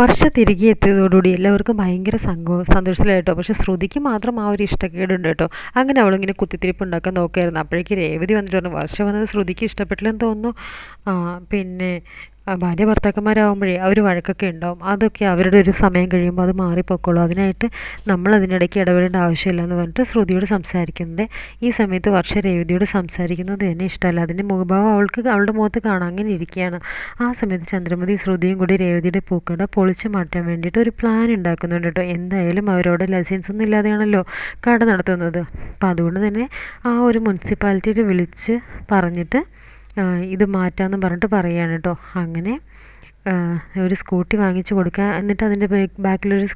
വർഷ തിരികെ എത്തിയതോടുകൂടി എല്ലാവർക്കും ഭയങ്കര സങ്കോ സന്തോഷത്തിലായിട്ടോ. പക്ഷേ ശ്രുതിക്ക് മാത്രം ആ ഒരു ഇഷ്ടക്കേടുണ്ട് കേട്ടോ. അങ്ങനെ അവളിങ്ങനെ കുത്തിത്തിരിപ്പ് ഉണ്ടാക്കാൻ നോക്കുകയായിരുന്നു അപ്പോഴേക്ക് രേവതി വന്നിട്ട് പറഞ്ഞു വർഷം വന്നത് ശ്രുതിക്ക് ഇഷ്ടപ്പെട്ടില്ലെന്ന് തോന്നുന്നു. പിന്നെ ഭാര്യ ഭർത്താക്കന്മാരാകുമ്പോഴേ അവർ വഴക്കൊക്കെ ഉണ്ടാവും. അതൊക്കെ അവരുടെ ഒരു സമയം കഴിയുമ്പോൾ അത് മാറിപ്പോക്കോളൂ. അതിനായിട്ട് നമ്മൾ അതിനിടയ്ക്ക് ഇടപെടേണ്ട ആവശ്യമില്ല എന്ന് പറഞ്ഞിട്ട് ശ്രുതിയോട് സംസാരിക്കുന്നത്. ഈ സമയത്ത് വർഷ രേവതിയോട് സംസാരിക്കുന്നത് തന്നെ ഇഷ്ടമല്ല. അതിന്റെ മുഖഭാവം അവൾക്ക് അവളുടെ മുഖത്ത് കാണാൻ അങ്ങനെ ഇരിക്കുകയാണ്. ആ സമയത്ത് ചന്ദ്രമതി ശ്രുതിയും കൂടി രേവതിയുടെ പൂക്കട പൊളിച്ച് മാറ്റാൻ വേണ്ടിയിട്ട് ഒരു പ്ലാൻ ഉണ്ടാക്കുന്നുണ്ട് കേട്ടോ. എന്തായാലും അവരോട് ലൈസൻസ് ഒന്നും ഇല്ലാതെയാണല്ലോ കട നടത്തുന്നത്. അപ്പോൾ അതുകൊണ്ട് തന്നെ ആ ഒരു മുനിസിപ്പാലിറ്റിയിൽ വിളിച്ച് പറഞ്ഞിട്ട് ഇത് മാറ്റാമെന്ന് പറഞ്ഞിട്ട് പറയുകയാണ് കേട്ടോ അങ്ങനെ ഒരു സ്കൂട്ടി വാങ്ങിച്ചു കൊടുക്കുക. എന്നിട്ട് അതിന്റെ ബാക്കിലൊരു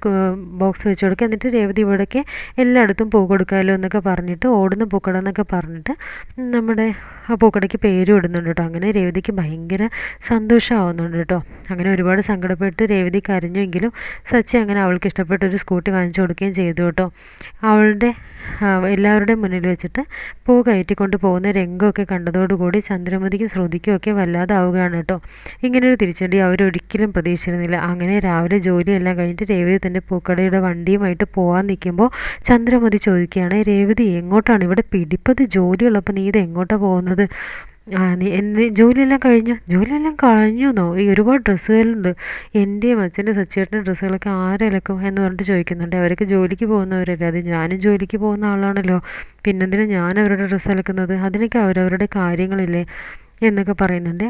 ബോക്സ് വെച്ച് കൊടുക്കുക. എന്നിട്ട് രേവതി ഇവിടേക്ക് എല്ലായിടത്തും പൂ കൊടുക്കാമല്ലോ എന്നൊക്കെ പറഞ്ഞിട്ട് ഓടുന്ന പൂക്കട എന്നൊക്കെ പറഞ്ഞിട്ട് നമ്മുടെ ആ പൂക്കടയ്ക്ക് പേര് ഇടുന്നുണ്ട് കേട്ടോ. അങ്ങനെ രേവതിക്ക് ഭയങ്കര സന്തോഷമാവുന്നുണ്ട് കേട്ടോ. അങ്ങനെ ഒരുപാട് സങ്കടപ്പെട്ട് രേവതി കരഞ്ഞുവെങ്കിലും സച്ചി അങ്ങനെ അവൾക്ക് ഇഷ്ടപ്പെട്ട ഒരു സ്കൂട്ടി വാങ്ങിച്ചു കൊടുക്കുകയും ചെയ്തു കേട്ടോ. അവളുടെ എല്ലാവരുടെയും മുന്നിൽ വെച്ചിട്ട് പൂ കയറ്റിക്കൊണ്ട് പോകുന്ന രംഗമൊക്കെ കണ്ടതോടുകൂടി ചന്ദ്രമതിക്കും ശ്രുതിക്കും ഒക്കെ വല്ലാതെ ആവുകയാണ് കേട്ടോ. ഇങ്ങനൊരു തിരിച്ചടി അവർ അവരൊരിക്കലും പ്രതീക്ഷിച്ചിരുന്നില്ല. അങ്ങനെ രാവിലെ ജോലിയെല്ലാം കഴിഞ്ഞിട്ട് രേവതി തന്റെ പൂക്കടയുടെ വണ്ടിയുമായിട്ട് പോകാൻ നിൽക്കുമ്പോൾ ചന്ദ്രമതി ചോദിക്കുകയാണ് രേവതി എങ്ങോട്ടാണ്? ഇവിടെ പിടിപ്പത് ജോലിയുള്ളപ്പോൾ നീ ഇത് എങ്ങോട്ടാണ് പോകുന്നത്? നീ എന്ത് ജോലിയെല്ലാം കഴിഞ്ഞു? ജോലിയെല്ലാം കഴിഞ്ഞു എന്നോ? ഈ ഒരുപാട് ഡ്രസ്സുകളുണ്ട്. എന്റെയും അച്ഛന്റെ സച്ചേട്ടന്റെ ഡ്രസ്സുകളൊക്കെ ആരെലക്കും എന്ന് പറഞ്ഞിട്ട് ചോദിക്കുന്നുണ്ട്. അവരൊക്കെ ജോലിക്ക് പോകുന്നവരല്ലേ? അത് ഞാനും ജോലിക്ക് പോകുന്ന ആളാണല്ലോ. പിന്നെന്തിനാണ് ഞാൻ അവരുടെ ഡ്രസ്സ് അലക്കുന്നത്? അതിനൊക്കെ അവരവരുടെ കാര്യങ്ങളില്ലേ? എന്നൊക്കെ പറയുന്നുണ്ട്.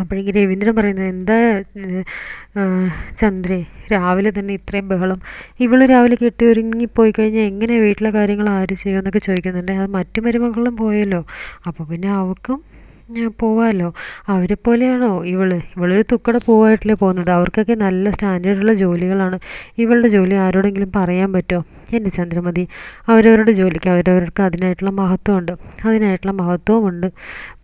അപ്പോഴേക്ക് രവീന്ദ്രൻ പറയുന്നത് എന്താ ചന്ദ്രേ രാവിലെ തന്നെ ഇത്രയും ബഹളം. ഇവൾ രാവിലെ കെട്ടി ഒരുങ്ങി പോയി കഴിഞ്ഞാൽ എങ്ങനെ വീട്ടിലെ കാര്യങ്ങൾ ആര് ചെയ്യുമെന്നൊക്കെ ചോദിക്കുന്നുണ്ട്. അത് മറ്റു മരുമകളും പോയല്ലോ. അപ്പോൾ പിന്നെ അവൾക്കും പോവാലോ. അവരെ പോലെയാണോ ഇവൾ? ഇവളൊരു തുക്കട പോവായിട്ടല്ലേ പോകുന്നത്. അവർക്കൊക്കെ നല്ല സ്റ്റാൻഡേർഡുള്ള ജോലികളാണ്. ഇവളുടെ ജോലി ആരോടെങ്കിലും പറയാൻ പറ്റുമോ എന്റെ ചന്ദ്രമതി. അവരവരുടെ ജോലിക്ക് അവരവർക്ക് അതിനായിട്ടുള്ള മഹത്വമുണ്ട്. അതിനായിട്ടുള്ള മഹത്വമുണ്ട്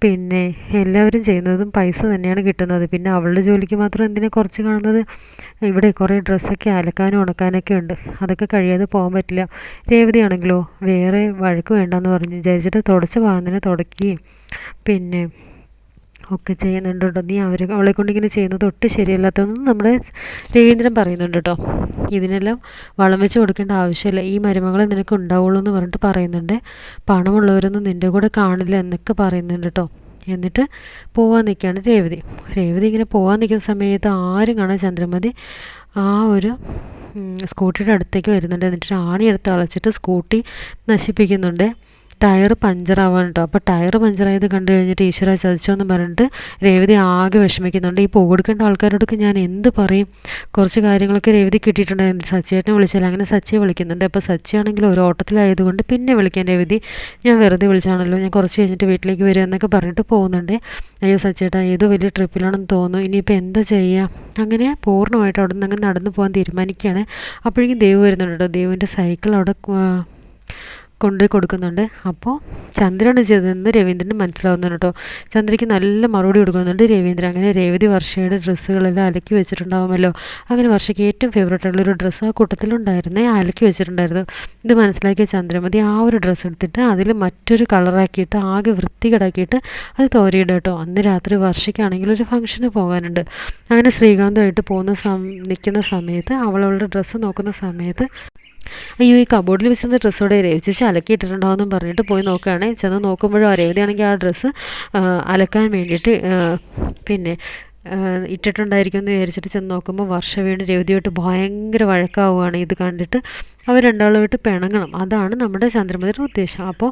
പിന്നെ എല്ലാവരും ചെയ്യുന്നതും പൈസ തന്നെയാണ് കിട്ടുന്നത്. പിന്നെ അവളുടെ ജോലിക്ക് മാത്രം എന്തിനെ കുറച്ച് കാണുന്നത്? ഇവിടെ കുറേ ഡ്രസ്സൊക്കെ അലക്കാനും ഉണക്കാനൊക്കെ ഉണ്ട്. അതൊക്കെ കഴിയാതെ പോകാൻ പറ്റില്ല. രേവതിയാണെങ്കിലോ വേറെ വഴക്ക് വേണ്ടെന്ന് പറഞ്ഞ് വിചാരിച്ചിട്ട് തുടച്ച തന്നെ തുടക്കുകയും പിന്നെ ഒക്കെ ചെയ്യുന്നുണ്ട് കേട്ടോ. നീ അവരെ അവളെ കൊണ്ട് ഇങ്ങനെ ചെയ്യുന്നത് ഒട്ടും ശരിയല്ലാത്തതൊന്നും നമ്മുടെ രവീന്ദ്രൻ പറയുന്നുണ്ട് കേട്ടോ. ഇതിനെല്ലാം വളം വെച്ച് കൊടുക്കേണ്ട ആവശ്യമില്ല. ഈ മരുമകളെ നിനക്ക് ഉണ്ടാവുള്ളൂ എന്ന് പറഞ്ഞിട്ട് പറയുന്നുണ്ട്. പണമുള്ളവരൊന്നും നിന്റെ കൂടെ കാണില്ല എന്നൊക്കെ പറയുന്നുണ്ട് കേട്ടോ. എന്നിട്ട് പോവാൻ നിൽക്കുകയാണ് രേവതി. രേവതി ഇങ്ങനെ പോവാൻ നിൽക്കുന്ന സമയത്ത് ആരും കാണാൻ ചന്ദ്രമതി ആ ഒരു സ്കൂട്ടിയുടെ അടുത്തേക്ക് വരുന്നുണ്ട്. എന്നിട്ട് ആണി എടുത്ത് അളച്ചിട്ട് സ്കൂട്ടി നശിപ്പിക്കുന്നുണ്ട്. ടയർ പഞ്ചറാവാണ് കേട്ടോ. അപ്പോൾ ടയർ പഞ്ചറായത് കണ്ടു കഴിഞ്ഞിട്ട് ഈശ്വര ചതിച്ചോ എന്ന് പറഞ്ഞിട്ട് രേവതി ആകെ വിഷമിക്കുന്നുണ്ട്. ഈ പോകൊടുക്കേണ്ട ആൾക്കാരോടൊക്കെ ഞാൻ എന്ത് പറയും? കുറച്ച് കാര്യങ്ങളൊക്കെ രേവതി കിട്ടിയിട്ടുണ്ടായിരുന്നു സച്ചിയേട്ടനെ വിളിച്ചാൽ അങ്ങനെ സച്ചിയെ വിളിക്കുന്നുണ്ട്. അപ്പോൾ സച്ചിയാണെങ്കിൽ ഒരു ഓട്ടത്തിലായതുകൊണ്ട് പിന്നെ വിളിക്കാൻ രേവതി. ഞാൻ വെറുതെ വിളിച്ചാണല്ലോ. ഞാൻ കുറച്ച് കഴിഞ്ഞിട്ട് വീട്ടിലേക്ക് വരും എന്നൊക്കെ പറഞ്ഞിട്ട് പോകുന്നുണ്ട്. അയ്യോ സച്ചിയേട്ടാ ഏതോ വലിയ ട്രിപ്പിലാണെന്ന് തോന്നുന്നു. ഇനിയിപ്പോൾ എന്താ ചെയ്യുക അങ്ങനെ പൂർണമായിട്ട് അവിടെ നിന്ന് അങ്ങ് നടന്നു പോകാൻ തീരുമാനിക്കുകയാണ്. അപ്പോഴേക്കും ദേവ് വരുന്നുണ്ട് കേട്ടോ. ദേവിന്റെ സൈക്കിൾ അവിടെ കൊണ്ടുപോയി കൊടുക്കുന്നുണ്ട്. അപ്പോൾ ചന്ദ്രനാണ് ചെയ്തതെന്ന് രവീന്ദ്രന് മനസ്സിലാവുന്നുണ്ട് കേട്ടോ. ചന്ദ്രയ്ക്ക് നല്ല മറുപടി കൊടുക്കുന്നുണ്ട് രവീന്ദ്രൻ അങ്ങനെ രേവതി വർഷയുടെ ഡ്രസ്സുകളെല്ലാം അലക്കി വെച്ചിട്ടുണ്ടാവുമല്ലോ. അങ്ങനെ വർഷയ്ക്ക് ഏറ്റവും ഫേവറേറ്റ് ഉള്ളൊരു ഡ്രസ്സ് ആ കൂട്ടത്തിലുണ്ടായിരുന്നേ അലക്കി വെച്ചിട്ടുണ്ടായിരുന്നു. ഇത് മനസ്സിലാക്കിയ ചന്ദ്രമതി ആ ഒരു ഡ്രസ്സ് എടുത്തിട്ട് അതിൽ മറ്റൊരു കളറാക്കിയിട്ട് ആകെ വൃത്തികേടാക്കിയിട്ട് അത് തോരയിടുക കേട്ടോ. അന്ന് രാത്രി വർഷയ്ക്കാണെങ്കിൽ ഒരു ഫംഗ്ഷന് പോകാനുണ്ട്. അങ്ങനെ ശ്രീകാന്തുമായിട്ട് പോകുന്ന സം നിൽക്കുന്ന സമയത്ത് അവളവളുടെ ഡ്രസ്സ് നോക്കുന്ന സമയത്ത് അയ്യോ ഈ കബോർഡിൽ വെച്ചിരുന്ന ഡ്രസ്സോടെ രവിച്ചേച്ചി അലക്കിയിട്ടിട്ടുണ്ടാവുമെന്നും പറഞ്ഞിട്ട് പോയി നോക്കുകയാണ്. ചെന്ന് നോക്കുമ്പോഴും ആ ആ ഡ്രസ്സ് അലക്കാൻ വേണ്ടിയിട്ട് പിന്നെ ഇട്ടിട്ടുണ്ടായിരിക്കും എന്ന് വിചാരിച്ചിട്ട് ചെന്ന് നോക്കുമ്പോൾ വർഷ വീണ് രവതിയായിട്ട് ഭയങ്കര വഴക്കാവുകയാണ് ഇത് കണ്ടിട്ട്. അവർ രണ്ടാളുമായിട്ട് പിണങ്ങണം. അതാണ് നമ്മുടെ ചന്ദ്രമതിയുടെ ഉദ്ദേശം. അപ്പോൾ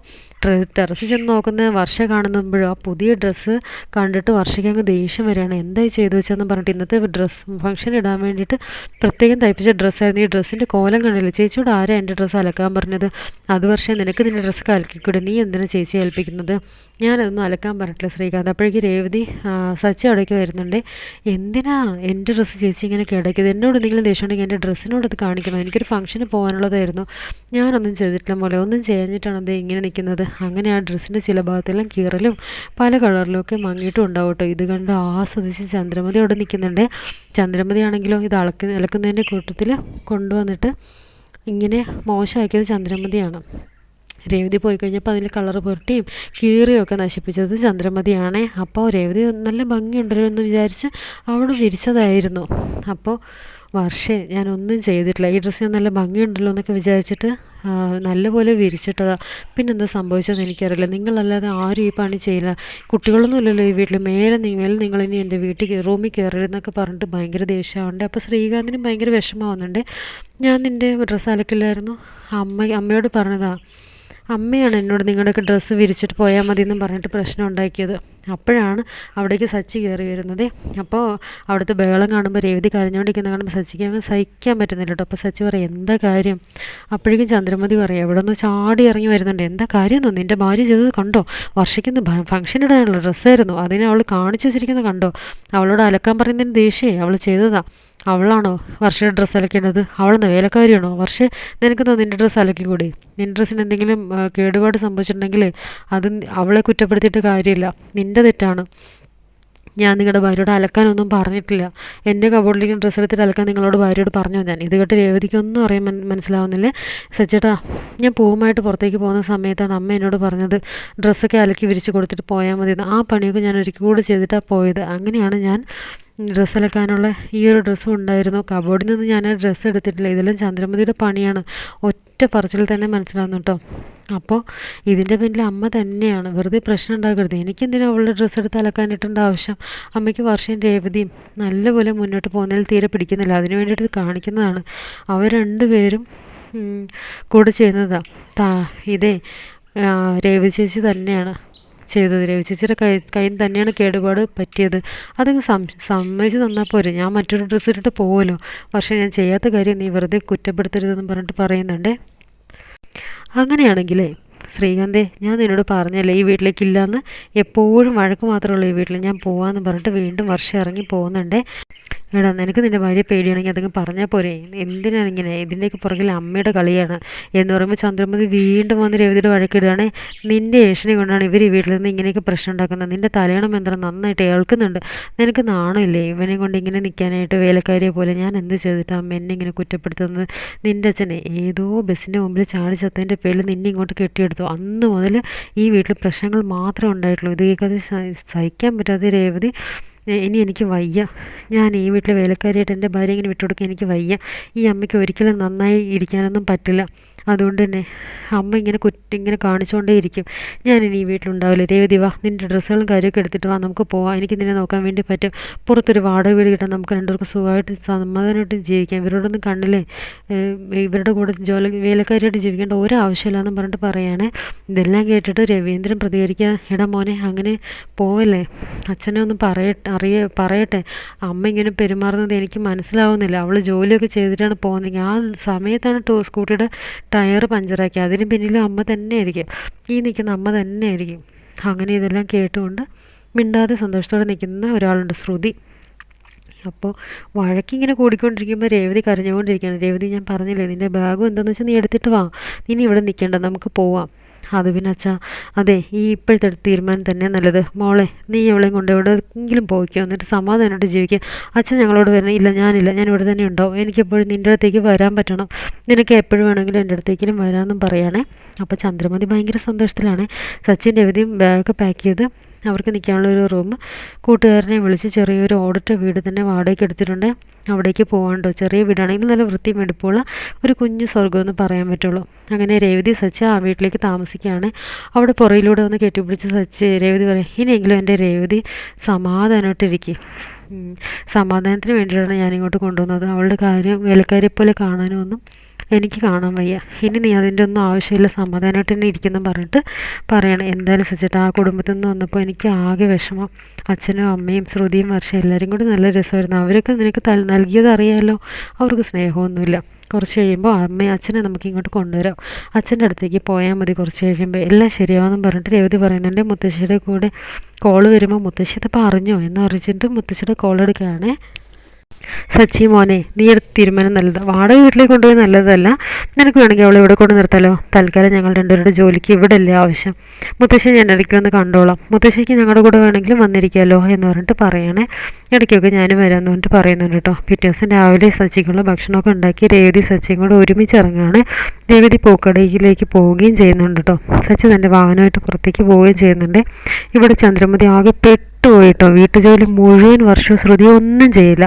ടെറസ് ചെന്ന് നോക്കുന്ന വർഷ കാണുമ്പോഴും ആ പുതിയ ഡ്രസ്സ് കണ്ടിട്ട് വർഷയ്ക്ക് അങ്ങ് ദേഷ്യം വരികയാണ്. എന്തായി ചെയ്തു വെച്ചെന്ന് പറഞ്ഞിട്ട് ഇന്നത്തെ ഡ്രസ്സ് ഫംഗ്ഷൻ ഇടാൻ വേണ്ടിയിട്ട് പ്രത്യേകം തയ്പ്പിച്ച ഡ്രസ്സായിരുന്നു ഈ ഡ്രസ്സിന്റെ കോലം കണ്ടില്ല? ചേച്ചിയോട് ആരാ എന്റെ ഡ്രസ്സ് അലക്കാൻ പറഞ്ഞത്? അത് വർഷം നിനക്ക് നിന്റെ ഡ്രസ്സ് കലക്കിക്കൂടെ നീ എന്തിനാണ് ചേച്ചി ഏൽപ്പിക്കുന്നത്? ഞാനതൊന്നും അലക്കാൻ പറഞ്ഞിട്ടില്ല ശ്രീകാന്ത്. അപ്പോഴേക്ക് രേവതി സച്ചി അവിടേക്ക് വരുന്നുണ്ട്. എന്തിനാ എന്റെ ഡ്രസ്സ് ചേച്ചി ഇങ്ങനെ കിടക്കിയത്? എന്നോട് എന്തെങ്കിലും ദേഷ്യം ഉണ്ടെങ്കിൽ എന്റെ ഡ്രസ്സിനോട് അത് കാണിക്കണം. എനിക്കൊരു ഫംഗ്ഷന് പോകാനുള്ളതായിരുന്നു ഞാനൊന്നും ചെയ്തിട്ടില്ല പോലെ ഒന്നും ചെയ്യാഞ്ഞിട്ടാണ് അത് ഇങ്ങനെ നിൽക്കുന്നത്. അങ്ങനെ ആ ഡ്രസ്സിന്റെ ചില ഭാഗത്തെല്ലാം കീറലും പല കളറിലും ഒക്കെ മങ്ങിയിട്ടും ഉണ്ടാവും കേട്ടോ. ഇത് കണ്ട് ആസ്വദിച്ച് ചന്ദ്രമതി അവിടെ നിൽക്കുന്നുണ്ട്. ചന്ദ്രമതി ആണെങ്കിലോ ഇത് അളക്കുന്ന ഇളക്കുന്നതിന്റെ കൂട്ടത്തിൽ കൊണ്ടുവന്നിട്ട് ഇങ്ങനെ മോശമാക്കിയത് ചന്ദ്രമതിയാണ്. രേവതി പോയി കഴിഞ്ഞപ്പോൾ അതിൽ കളർ പുരട്ടിയും കീറിയും ഒക്കെ നശിപ്പിച്ചത് ചന്ദ്രമതിയാണ്. അപ്പോൾ രേവതി നല്ല ഭംഗിയുണ്ടല്ലോ എന്ന് വിചാരിച്ച് അവിടെ വിരിച്ചതായിരുന്നു. അപ്പോൾ വർഷേ ഞാനൊന്നും ചെയ്തിട്ടില്ല. ഈ ഡ്രസ്സ് ഞാൻ നല്ല ഭംഗിയുണ്ടല്ലോ എന്നൊക്കെ വിചാരിച്ചിട്ട് നല്ലപോലെ വിരിച്ചിട്ടതാ. പിന്നെന്താ സംഭവിച്ചതെന്ന് എനിക്കറിയില്ല. നിങ്ങളല്ലാതെ ആരും ഈ പണി ചെയ്യില്ല. കുട്ടികളൊന്നും ഇല്ലല്ലോ ഈ വീട്ടിൽ മേലെ മേലെ നിങ്ങളിനി എന്റെ വീട്ടിൽ റൂമിൽ കയറരുതെന്നൊക്കെ പറഞ്ഞിട്ട് ഭയങ്കര ദേഷ്യമാവുന്നുണ്ട്. അപ്പോൾ ശ്രീകാന്തിനും ഭയങ്കര വിഷമമാവുന്നുണ്ട്. ഞാൻ നിന്റെ ഡ്രസ്സ് അലക്കില്ലായിരുന്നു. അമ്മ അമ്മയോട് പറഞ്ഞതാണ് അമ്മയാണ് എന്നോട് നിങ്ങളുടെയൊക്കെ ഡ്രസ്സ് വിരിച്ചിട്ട് പോയാൽ മതി എന്നും പറഞ്ഞിട്ട് പ്രശ്നം ഉണ്ടാക്കിയത്. അപ്പോഴാണ് അവിടേക്ക് സച്ചി കയറി വരുന്നത്. അപ്പോൾ അവിടുത്തെ ബഹളം കാണുമ്പോൾ രേവതി കരഞ്ഞുകൊണ്ടിരിക്കുന്ന കാണുമ്പോൾ സച്ചിക്ക് അങ്ങ് സഹിക്കാൻ പറ്റുന്നില്ല കേട്ടോ. അപ്പോൾ സച്ചി പറയും എന്താ കാര്യം? അപ്പോഴേക്കും ചന്ദ്രമതി പറയും എവിടെ നിന്ന് ചാടി ഇറങ്ങി വരുന്നുണ്ട്. എന്താ കാര്യം എന്നോ നിന്റെ ഭാര്യ ചെയ്തത് കണ്ടോ? വർഷിക്കുന്ന ഫംഗ്ഷൻ ഇടാനുള്ള ഡ്രസ്സായിരുന്നു അതിനെ അവൾ കാണിച്ചു വെച്ചിരിക്കുന്നത് കണ്ടോ? അവളോട് അലക്കാൻ പറയുന്നതിന് ദേഷ്യേ അവൾ ചെയ്തതാ. അവളാണോ വർഷയുടെ ഡ്രസ്സ് അലക്കേണ്ടത്? അവളെന്ന് വേലക്കാരിയാണോ? വർഷ നിനക്കെന്താ നിന്റെ ഡ്രസ്സ് അലക്കിക്കൂടി? നിന്റെ ഡ്രസ്സിന് എന്തെങ്കിലും കേടുപാട് സംഭവിച്ചിട്ടുണ്ടെങ്കിൽ അത് അവളെ കുറ്റപ്പെടുത്തിയിട്ട് കാര്യമില്ല. നിന്റെ തെറ്റാണ്. ഞാൻ നിങ്ങളുടെ ഭാര്യയോട് അലക്കാനൊന്നും പറഞ്ഞിട്ടില്ല. എന്റെ കബോർഡിലേക്ക് ഡ്രസ്സ് എടുത്തിട്ട് അലക്കാൻ നിങ്ങളോട് ഭാര്യയോട് പറഞ്ഞു ഞാൻ? ഇത് കേട്ട് രേവതിക്കൊന്നും അറിയാൻ മനസ്സിലാവുന്നില്ല. സച്ചേട്ടാ ഞാൻ പൂവുമായിട്ട് പുറത്തേക്ക് പോകുന്ന സമയത്താണ് അമ്മ എന്നോട് പറഞ്ഞത് ഡ്രസ്സൊക്കെ അലക്കി വിരിച്ച് കൊടുത്തിട്ട് പോയാൽ മതി ആ പണിയൊക്കെ ഞാൻ ഒരിക്കൽ കൂടി ചെയ്തിട്ടാണ് പോയത്. അങ്ങനെയാണ് ഞാൻ ഡ്രസ്സ് അലക്കാനുള്ള ഈ ഒരു ഡ്രസ്സും ഉണ്ടായിരുന്നു കബോർഡിൽ നിന്ന് ഞാൻ ആ ഡ്രസ്സ് എടുത്തിട്ടില്ല. ഇതെല്ലാം ചന്ദ്രമതിയുടെ പണിയാണ്. ഒറ്റ പറച്ചിൽ തന്നെ മനസ്സിലാവുന്നു കേട്ടോ അപ്പോൾ ഇതിന്റെ പിന്നിൽ അമ്മ തന്നെയാണ്. വെറുതെ പ്രശ്നം ഉണ്ടാക്കരുത്. എനിക്കെന്തിനാണ് അവളുടെ ഡ്രസ്സ് എടുത്ത് അലക്കാനിട്ടേണ്ട ആവശ്യം? അമ്മയ്ക്ക് വർഷം രേവതിയും നല്ലപോലെ മുന്നോട്ട് പോകുന്നതിൽ തീരെ പിടിക്കുന്നില്ല. അതിന് വേണ്ടിയിട്ട് കാണിക്കുന്നതാണ്. അവർ രണ്ടുപേരും കൂടെ ചെയ്യുന്നതാണ് താ ഇതേ രേവതി ചേച്ചി തന്നെയാണ് ചെയ്തത്. രവി ചേച്ചിയുടെ കൈ കയ്യിൽ തന്നെയാണ് കേടുപാട് പറ്റിയത്. അതങ്ങ് സം സമ്മതിച്ച് തന്നാൽ പോരെ. ഞാൻ മറ്റൊരു ഡ്രസ്സ് ഇട്ടിട്ട് പോകുമല്ലോ പക്ഷേ ഞാൻ ചെയ്യാത്ത കാര്യം നീ വെറുതെ കുറ്റപ്പെടുത്തരുതെന്ന് പറഞ്ഞിട്ട് പറയുന്നുണ്ടേ. അങ്ങനെയാണെങ്കിലേ ശ്രീകാന്തേ ഞാൻ നിന്നോട് പറഞ്ഞല്ലേ ഈ വീട്ടിലേക്ക് ഇല്ലയെന്ന് എപ്പോഴും വഴക്ക് മാത്രമേ ഉള്ളൂ ഈ വീട്ടിൽ ഞാൻ പോവാമെന്ന് പറഞ്ഞിട്ട് വീണ്ടും വർഷം ഇറങ്ങി പോകുന്നുണ്ടേ. എടാ നിനക്ക് നിന്റെ ഭാര്യ പേടിയാണെങ്കിൽ അതങ്ങ് പറഞ്ഞാൽ പോരെ. എന്തിനാണ് ഇങ്ങനെ? ഇതിന്റെയൊക്കെ പുറകിൽ അമ്മയുടെ കളിയാണ്. എന്ന് പറയുമ്പോൾ ചന്ദ്രമതി വീണ്ടും വന്ന് രവിതിയുടെ വഴക്കിടുകയാണ്. നിന്റെ ഏഷനെ കൊണ്ടാണ് ഇവർ ഈ വീട്ടിൽ നിന്ന് ഇങ്ങനെയൊക്കെ പ്രശ്നം ഉണ്ടാക്കുന്നത്. നിന്റെ തലയണം യന്ത്രം നന്നായിട്ട് ഏൽക്കുന്നുണ്ട്. നിനക്ക് നാണമില്ലേ ഇവനെ കൊണ്ട് ഇങ്ങനെ നിൽക്കാനായിട്ട് വേലക്കാരിയെ പോലെ? ഞാൻ എന്ത് ചെയ്തിട്ട് അമ്മ എന്നെ ഇങ്ങനെ കുറ്റപ്പെടുത്തുന്നത്? നിന്റെ അച്ഛനെ ഏതോ ബസ്സിന്റെ മുമ്പിൽ ചാടി ചത്തതിന്റെ പേരിൽ നിന്നെ ഇങ്ങോട്ട് കെട്ടിയെടുത്തു. അന്ന് മുതൽ ഈ വീട്ടിൽ പ്രശ്നങ്ങൾ മാത്രമേ ഉണ്ടായിട്ടുള്ളൂ. ഇത് കേൾക്കാതെ സഹിക്കാൻ പറ്റാതെ രേവതി ഇനി എനിക്ക് വയ്യ. ഞാൻ ഈ വീട്ടിലെ വേലക്കാരിയായിട്ട് എന്റെ ഭാര്യ ഇങ്ങനെ വിട്ടുകൊടുക്കാൻ എനിക്ക് വയ്യ. ഈ അമ്മയ്ക്ക് ഒരിക്കലും നന്നായി ഇരിക്കാനൊന്നും പറ്റില്ല. അതുകൊണ്ട് തന്നെ അമ്മ ഇങ്ങനെ കുറ്റം ഇങ്ങനെ കാണിച്ചുകൊണ്ടേ ഇരിക്കും ഞാൻ ഈ വീട്ടിലുണ്ടാവില്ല. രേവതി വാ നിന്റെ ഡ്രസ്സുകളും കാര്യമൊക്കെ എടുത്തിട്ട് വാ നമുക്ക് പോവാം. എനിക്ക് നിന്നെ നോക്കാൻ വേണ്ടി പറ്റും. പുറത്തൊരു വാടക വീട് കിട്ടാൻ നമുക്ക് രണ്ടുപേർക്കും സുഖമായിട്ട് സമാധാനമായിട്ട് ജീവിക്കാം. ഇവരോടൊന്നും കണ്ണില്ലേ ഇവരുടെ കൂടെ ജോലി വേലക്കാരിയായിട്ട് ജീവിക്കേണ്ട ഒരു ആവശ്യമില്ലെന്നും പറഞ്ഞിട്ട് പറയാണ്. ഇതെല്ലാം കേട്ടിട്ട് രവീന്ദ്രൻ പ്രതികരിക്കുക ഇട മോനെ അങ്ങനെ പോവല്ലേ? അച്ഛനെ ഒന്ന് പറയട്ടെ അറിയ പറയട്ടെ. അമ്മ ഇങ്ങനെ പെരുമാറുന്നത് എനിക്ക് മനസ്സിലാവുന്നില്ല. അവൾ ജോലിയൊക്കെ ചെയ്തിട്ടാണ് പോകുന്നത്. ആ സമയത്താണ് ടോ സ്കൂട്ടിയുടെ ടയർ പഞ്ചറാക്കി. അതിന് പിന്നിലും അമ്മ തന്നെ ആയിരിക്കും ഈ നിൽക്കുന്ന അമ്മ തന്നെ ആയിരിക്കും അങ്ങനെ ഇതെല്ലാം കേട്ടുകൊണ്ട് മിണ്ടാതെ സന്തോഷത്തോടെ നിൽക്കുന്ന ഒരാളുണ്ട് ശ്രുതി. അപ്പോൾ വഴക്കിങ്ങനെ കൂടിക്കൊണ്ടിരിക്കുമ്പോൾ രേവതി കരഞ്ഞുകൊണ്ടിരിക്കുകയാണ്. രേവതി ഞാൻ പറഞ്ഞില്ലേ നിന്റെ ബാഗും എന്താണെന്ന് വെച്ചാൽ നീ എടുത്തിട്ട് വാ. നീ ഇവിടെ നിൽക്കേണ്ട. നമുക്ക് പോവാം. അത് പിന്നെ അച്ഛാ അതെ ഈ ഇപ്പോഴത്തെ തീരുമാനം തന്നെ നല്ലത്. മോളെ നീ അവളെയും കൊണ്ട് എവിടെയെങ്കിലും പോയിക്കോ എന്നിട്ട് സമാധാനമായിട്ട് ജീവിക്കുക അച്ഛൻ ഞങ്ങളോട് വരണം ഇല്ല ഞാനില്ല ഞാൻ ഇവിടെ തന്നെ ഉണ്ടാവും. എനിക്കെപ്പോഴും നിന്റെ അടുത്തേക്ക് വരാൻ പറ്റണം. നിനക്ക് എപ്പോഴും വേണമെങ്കിലും എന്റെ അടുത്തേക്കിലും വരാമെന്നും പറയുകയാണേ അപ്പോൾ ചന്ദ്രമതി ഭയങ്കര സന്തോഷത്തിലാണ്. സച്ചിന്റെ അവധിയും ബാഗൊക്കെ പാക്ക് ചെയ്ത് അവർക്ക് നിൽക്കാനുള്ള ഒരു റൂം. കൂട്ടുകാരനെ വിളിച്ച് ചെറിയൊരു ഓടിട്ട വീട് തന്നെ വാടകയ്ക്ക് എടുത്തിട്ടുണ്ട്. അവിടേക്ക് പോകാണ്ടോ ചെറിയ വീടാണെങ്കിൽ നല്ല വൃത്തി എടുപ്പുള്ള ഒരു കുഞ്ഞു സ്വർഗമെന്ന് പറയാൻ പറ്റുള്ളൂ. അങ്ങനെ രേവതി സച്ച ആ വീട്ടിലേക്ക് താമസിക്കുകയാണ്. അവിടെ പുറയിലൂടെ ഒന്ന് കെട്ടിപ്പിടിച്ച് സച്ച് രേവതി പറയും ഇനിയെങ്കിലും എന്റെ രേവതി സമാധാനമായിട്ടിരിക്കും. സമാധാനത്തിന് വേണ്ടിയിട്ടാണ് ഞാനിങ്ങോട്ട് കൊണ്ടുവന്നത്. അവളുടെ കാര്യം വേലക്കാരെ പോലെ കാണാനൊന്നും എനിക്ക് കാണാൻ വയ്യ. ഇനി നീ അതിന്റെ ഒന്നും ആവശ്യമില്ല. സമാധാനമായിട്ട് തന്നെ ഇരിക്കുന്നു പറഞ്ഞിട്ട് പറയണം. എന്തായാലും സച്ചിട്ട് ആ കുടുംബത്തിൽ നിന്ന് വന്നപ്പോൾ എനിക്ക് ആകെ വിഷമം. അച്ഛനും അമ്മയും ശ്രുതിയും വർഷം എല്ലാവരും കൂടി നല്ല രസമായിരുന്നു. അവരൊക്കെ നിനക്ക് നൽകിയത് അറിയാമല്ലോ അവർക്ക് സ്നേഹമൊന്നുമില്ല. കുറച്ച് കഴിയുമ്പോൾ അമ്മയും അച്ഛനെ നമുക്ക് ഇങ്ങോട്ട് കൊണ്ടുവരാം. അച്ഛന്റെ അടുത്തേക്ക് പോയാൽ മതി കുറച്ച് കഴിയുമ്പോൾ. എല്ലാം ശരിയാവെന്നും പറഞ്ഞിട്ട് രേവതി പറയുന്നുണ്ട്. മുത്തശ്ശിയുടെ കൂടെ കോൾ വരുമ്പോൾ മുത്തശ്ശി ഇതിപ്പോൾ അറിഞ്ഞോ എന്ന് അറിഞ്ഞിട്ട് മുത്തശ്ശിയുടെ കോൾ എടുക്കുകയാണേ. സച്ചി മോനെ നീ ഒരു തീരുമാനം നല്ലത്. വാടക വീട്ടിലേക്ക് കൊണ്ടുപോയി നല്ലതല്ല. നിനക്ക് വേണമെങ്കിൽ അവളെ ഇവിടെ കൊണ്ട് നിർത്താലോ? തൽക്കാലം ഞങ്ങൾ രണ്ടുപേരുടെ ജോലിക്ക് ഇവിടെ അല്ലേ ആവശ്യം. മുത്തശ്ശി ഞാൻ ഇടയ്ക്ക് വന്ന് കണ്ടോളാം. മുത്തശ്ശിക്ക് ഞങ്ങളുടെ കൂടെ വേണമെങ്കിലും വന്നിരിക്കാമല്ലോ എന്ന് പറഞ്ഞിട്ട് പറയണേ. ഇടയ്ക്കൊക്കെ ഞാനും വരാമെന്ന് പറഞ്ഞിട്ട് പറയുന്നുണ്ട് കേട്ടോ. പിറ്റേ ദിവസം രാവിലെ സച്ചിക്കുള്ള ഭക്ഷണമൊക്കെ ഉണ്ടാക്കി രേവതി സച്ചിയും കൂടെ ഒരുമിച്ച് ഇറങ്ങുകയാണ് രേവതി പൂക്കടയിലേക്ക് പോവുകയും ചെയ്യുന്നുണ്ട് കേട്ടോ. സച്ചി തന്റെ വാഹനമായിട്ട് പുറത്തേക്ക് പോവുകയും ചെയ്യുന്നുണ്ട്. ഇവിടെ ചന്ദ്രമതി ആകെ പെട്ട് വിട്ടുപോയിട്ടോ വീട്ടുജോലി മുഴുവൻ വർഷവും ശ്രുതി ഒന്നും ചെയ്യില്ല.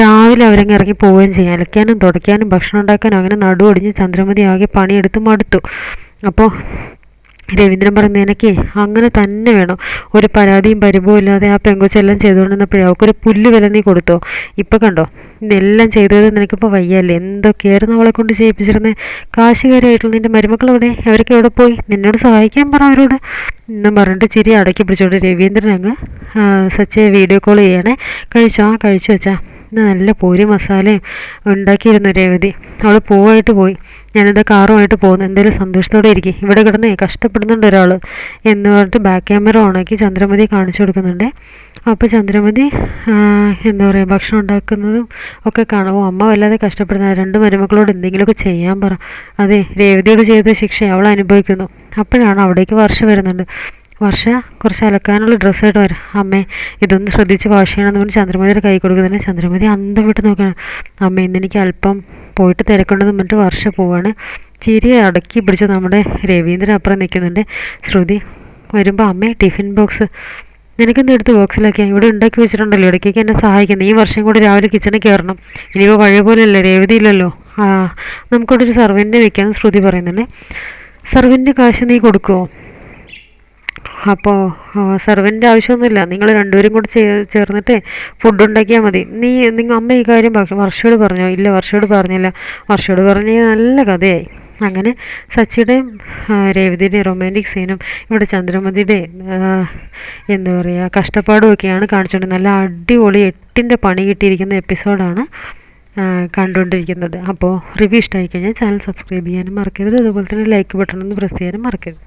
രാവിലെ അവരങ്ങ് ഇറങ്ങി പോവുകയും ചെയ്യാം. അലക്കാനും തുടയ്ക്കാനും ഭക്ഷണം ഉണ്ടാക്കാനും അങ്ങനെ നടുവൊടിഞ്ഞ് ചന്ദ്രമതി ആകെ പണിയെടുത്ത് മടുത്തു. അപ്പോൾ രവീന്ദ്രൻ പറഞ്ഞു എനിക്ക് അങ്ങനെ തന്നെ വേണം. ഒരു പരാതിയും പരിഭവം ഇല്ലാതെ ആ പെങ്കൊച്ചെല്ലാം ചെയ്തുകൊണ്ടിരുന്നപ്പോഴേ അവൾക്കൊരു പുല്ല് വില നീ കൊടുത്തോ? ഇപ്പം കണ്ടോ? ഇതെല്ലാം ചെയ്തത് നിനക്കിപ്പോൾ വയ്യല്ലേ? എന്തൊക്കെയായിരുന്നു അവളെ കൊണ്ട് ചെയ്യിപ്പിച്ചിരുന്നത് കാശുകാരായിട്ടുള്ള നിന്റെ മരുമക്കൾ എവിടെ? അവരൊക്കെ എവിടെ പോയി? നിന്നോട് സഹായിക്കാൻ പറ അവരോട്. എന്നും പറഞ്ഞിട്ട് ചിരി അടക്കി പിടിച്ചോണ്ട് രവീന്ദ്രൻ അങ്ങ് സച്ചയെ വീഡിയോ കോൾ ചെയ്യണേ. കഴിച്ചോ? ആ കഴിച്ചു വെച്ചാ ഇന്ന് നല്ല പൂരി മസാലയും ഉണ്ടാക്കിയിരുന്നു രേവതി. അവൾ പൂവായിട്ട് പോയി. ഞാനെന്താ കാറുമായിട്ട് പോകുന്നു. എന്തെങ്കിലും സന്തോഷത്തോടെ ഇരിക്കും. ഇവിടെ കിടന്നേ കഷ്ടപ്പെടുന്നുണ്ട് ഒരാൾ എന്ന് പറഞ്ഞിട്ട് ബാക്ക് ക്യാമറ ഓണാക്കി ചന്ദ്രമതി കാണിച്ചു കൊടുക്കുന്നുണ്ട്. അപ്പോൾ ചന്ദ്രമതി എന്താ പറയുക ഭക്ഷണം ഉണ്ടാക്കുന്നതും ഒക്കെ കാണുമോ അമ്മ വല്ലാതെ കഷ്ടപ്പെടുന്ന. രണ്ട് മരുമക്കളോട് എന്തെങ്കിലുമൊക്കെ ചെയ്യാൻ പറ. അതെ രേവതിയോട് ചെയ്ത ശിക്ഷ അവൾ അനുഭവിക്കുന്നു. അപ്പോഴാണ് അവിടേക്ക് വർഷം വരുന്നുണ്ട്. വർഷ കുറച്ച് അലക്കാനുള്ള ഡ്രസ്സായിട്ട് വരാം. അമ്മേ ഇതൊന്ന് ശ്രദ്ധിച്ച് വാഷ് ചെയ്യണമെന്ന് പറഞ്ഞ് ചന്ദ്രമതിയുടെ കൈ കൊടുക്കുന്നതിന് ചന്ദ്രമതി അന്തം വിട്ട് നോക്കണം അമ്മ ഇന്നെനിക്ക് അല്പം പോയിട്ട് തിരക്കുണ്ടെന്ന് പറഞ്ഞിട്ട് വർഷ പോവാണ്. ചിരി അടക്കി പിടിച്ച് നമ്മുടെ രവീന്ദ്രൻ അപ്പുറം നിൽക്കുന്നുണ്ട്. ശ്രുതി വരുമ്പോൾ അമ്മേ ടിഫിൻ ബോക്സ്. നിനക്കെന്ത് എടുത്ത് ബോക്സിലാക്കിയാൽ ഇവിടെ ഉണ്ടാക്കി വെച്ചിട്ടുണ്ടല്ലോ. ഇടയ്ക്കൊക്കെ എന്നെ സഹായിക്കുന്നത് ഈ വർഷം കൂടി രാവിലെ കിച്ചണിൽ കയറണം. ഇനിയിപ്പോൾ പഴയ പോലെയല്ലേ? രേവതി ഇല്ലല്ലോ. ആ നമുക്കിവിടെ ഒരു സർവന്റിനെ വെക്കാമെന്ന് ശ്രുതി പറയുന്നുണ്ട്. സർവന്റിന് കാശ് നീ കൊടുക്കുമോ അപ്പോൾ സെർവന്റ് ആവശ്യമൊന്നുമില്ല. നിങ്ങൾ രണ്ടുപേരും കൂടി ചേർന്നിട്ട് ഫുഡ് ഉണ്ടാക്കിയാൽ മതി. നീ നിങ്ങൾ അമ്മ ഈ കാര്യം വർഷയോട് പറഞ്ഞോ? ഇല്ല വർഷയോട് പറഞ്ഞില്ല. വർഷയോട് പറഞ്ഞ നല്ല കഥയായി. അങ്ങനെ സച്ചിയുടെയും രേവതിയുടെയും റൊമാന്റിക് സീനും ഇവിടെ ചന്ദ്രമതിയുടെ എന്താ പറയുക കഷ്ടപ്പാടും ഒക്കെയാണ് കാണിച്ചുകൊണ്ട് നല്ല അടിപൊളി എട്ടിന്റെ പണി കിട്ടിയിരിക്കുന്ന എപ്പിസോഡാണ് കണ്ടുകൊണ്ടിരിക്കുന്നത് അപ്പോൾ റിവ്യൂ ഇഷ്ടമായി കഴിഞ്ഞാൽ ചാനൽ സബ്സ്ക്രൈബ് ചെയ്യാനും മറക്കരുത്. അതുപോലെ തന്നെ ലൈക്ക് ബട്ടൺ ഒന്ന് പ്രസ് ചെയ്യാനും മറക്കരുത്.